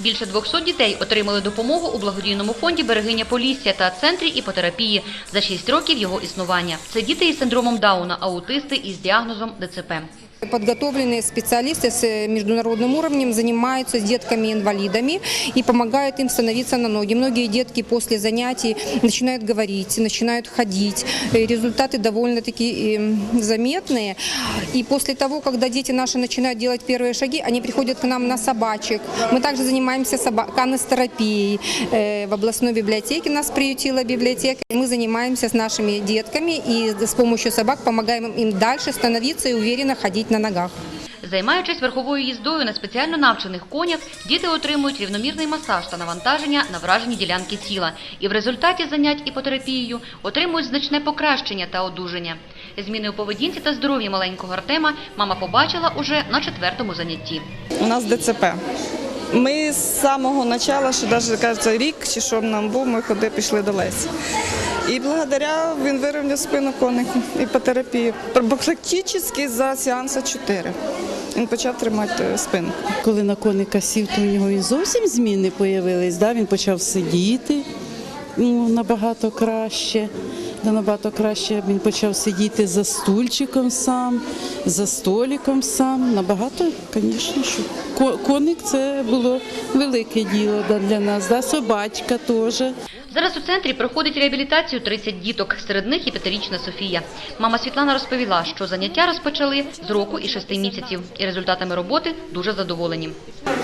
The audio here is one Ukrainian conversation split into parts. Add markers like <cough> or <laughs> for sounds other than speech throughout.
Більше 200 дітей отримали допомогу у благодійному фонді «Берегиня Полісся» та центрі іпотерапії за 6 років його існування. Це діти із синдромом Дауна, аутисти із діагнозом ДЦП. Подготовленные специалисты с э, международным уровнем занимаются с детками-инвалидами и помогают им становиться на ноги. Многие детки после занятий начинают говорить, начинают ходить. Э, Результаты довольно-таки э, заметные. И после того, когда дети наши начинают делать первые шаги, они приходят к нам на собачек. Мы также занимаемся канестерапией. Э, В областной библиотеке нас приютила библиотека. Мы занимаемся с нашими детками и с помощью собак помогаем им дальше становиться и уверенно ходить на ногах. Займаючись верховою їздою на спеціально навчених конях, діти отримують рівномірний масаж та навантаження на вражені ділянки тіла. І в результаті занять іпотерапією отримують значне покращення та одужання. Зміни у поведінці та здоров'ї маленького Артема мама побачила уже на четвертому занятті. У нас ДЦП. Ми з самого початку, що навіть кажеться, рік чи що нам був, ми ходи пішли до Лесі. І благодаря він вирівняв спину конику і по терапії. Практично за сеанса 4. Він почав тримати е, спину. Коли на коника сів, то у нього і зовсім зміни з'явились. Да? Він почав сидіти ну, набагато краще. Набагато краще він почав сидіти за стульчиком сам, за столиком сам. Набагато, звісно, що коник це було велике діло для нас. Да? Собачка теж. Зараз у центрі проходить реабілітацію 30 діток, серед них і п'ятирічна Софія. Мама Світлана розповіла, що заняття розпочали з року і шести місяців, і результатами роботи дуже задоволені.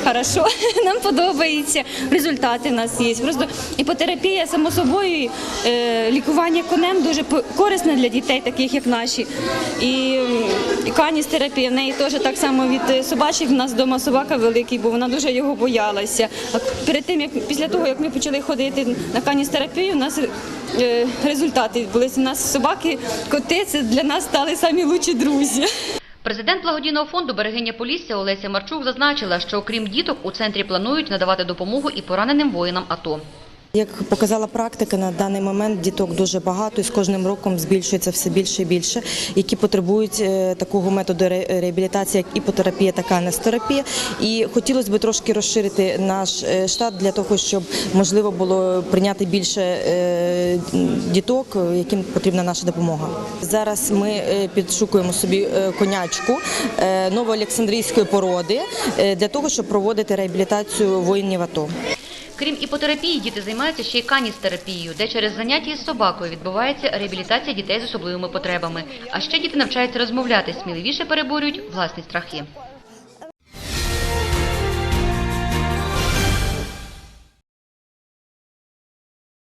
Хорошо, <laughs> нам подобається. Результати в нас є. Просто іпотерапія, само собою, е, лікування конем дуже корисне для дітей, таких як наші. І, каністерапія в неї теж так само від е, собачих. В нас вдома собака великий, бо вона дуже його боялася. Перед тим як після того, як ми почали ходити на каністерапію, у нас е, результати відбулися. У нас собаки, коти це для нас стали самі лучші друзі. Президент благодійного фонду «Берегиня Полісся» Олеся Марчук зазначила, що окрім діток у центрі планують надавати допомогу і пораненим воїнам АТО. Як показала практика, на даний момент діток дуже багато і з кожним роком збільшується все більше і більше, які потребують е, такого методу ре- реабілітації, як іпотерапія та канестерапія. І хотілося б трошки розширити наш е, штат для того, щоб можливо було прийняти більше е, діток, яким потрібна наша допомога. Зараз ми підшукуємо собі конячку новоолександрійської породи для того, щоб проводити реабілітацію воїнів АТО. Крім іпотерапії, діти займаються ще й каністерапією, де через заняття із собакою відбувається реабілітація дітей з особливими потребами. А ще діти навчаються розмовляти, сміливіше переборюють власні страхи.